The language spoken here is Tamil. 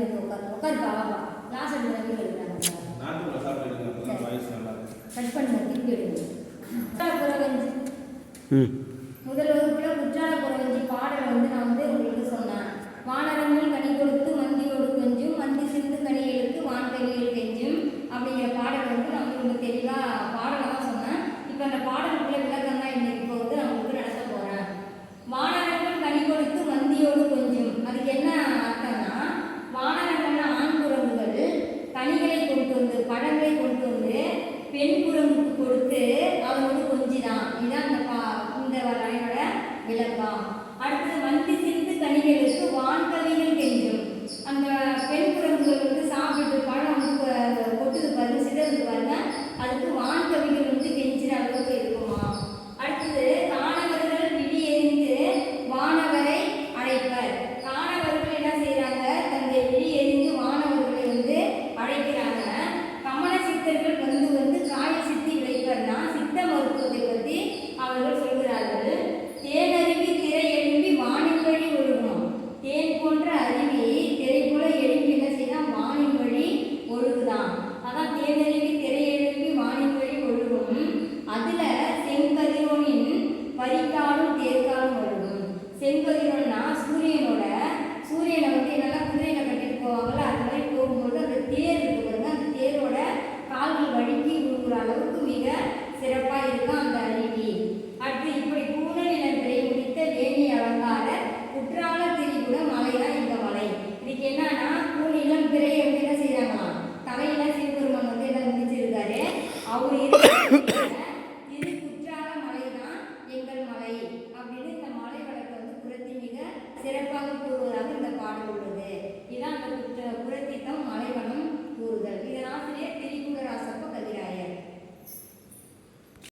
வெளியில் உட்காந்து உட்காந்து பாவா கிளாஸ் எடுத்து வெளியில் எடுக்கிறாங்க கட் பண்ணுங்க திருப்பி எடுங்க புறவெஞ்சி முதல் வகுப்பில் குற்றால புறவெஞ்சி பாடல் வந்து நான் வந்து உங்களுக்கு சொன்னேன் வானரங்கள் கனி கொடுத்து மந்தியோடு கொஞ்சம் மந்தி சிந்து கனி கனிகளுக்கு வான்கனிகள் கெஞ்சும் அப்படிங்கிற பாடல் வந்து நான் உங்களுக்கு தெளிவாக பாடலாக சொன்னேன். இப்போ அந்த பாடலுக்குள்ளே விளக்க பெண் குரங்குக்கு கொடுத்து அவன் வந்து கொஞ்சிதான் இதான் அந்த பா இந்த என்னோட விளக்கம். அடுத்தது வந்து சிந்து கணிகளுக்கு வான்கள் சிறப்பாக கூறுவதாக இந்த பாடல் உள்ளது.